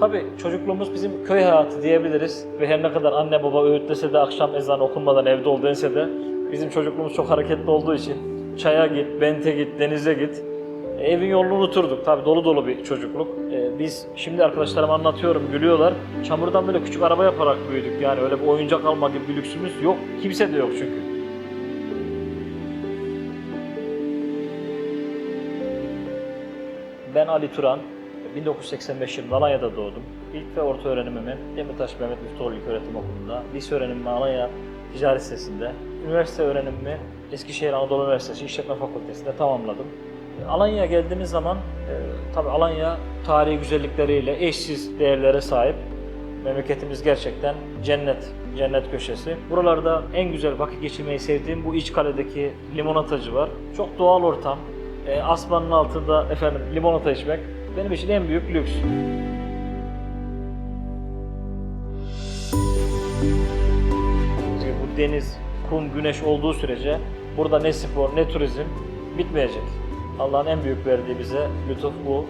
Tabii çocukluğumuz bizim köy hayatı diyebiliriz. Ve her ne kadar anne baba öğütlese de akşam ezanı okunmadan evde ol dense de bizim çocukluğumuz çok hareketli olduğu için çaya git, bente git, denize git. Evin yolunu unuturduk. Tabii dolu dolu bir çocukluk. E, biz şimdi arkadaşlarıma anlatıyorum, gülüyorlar. Çamurdan böyle küçük araba yaparak büyüdük. Yani öyle bir oyuncak alma gibi bir lüksümüz yok. Kimse de yok çünkü. Ben Ali Turan. 1985 yılında Alanya'da doğdum. İlk ve orta öğrenimimi Demirtaş Mehmet Müftüoğlu İlköğretim Okulu'nda, lise öğrenimimi Alanya Ticaret Lisesi'nde, üniversite öğrenimimi Eskişehir Anadolu Üniversitesi İşletme Fakültesi'nde tamamladım. Alanya'ya geldiğimiz zaman e, tabii Alanya tarihi güzellikleriyle eşsiz değerlere sahip. Memleketimiz gerçekten cennet, cennet köşesi. Buralarda en güzel vakit geçirmeyi sevdiğim bu İçkale'deki limonatacı var. Çok doğal ortam. E, asmanın altında efendim limonata içmek benim için en büyük lüks. Çünkü bu deniz, kum, güneş olduğu sürece burada ne spor ne turizm bitmeyecek. Allah'ın en büyük verdiği bize lütuf bu.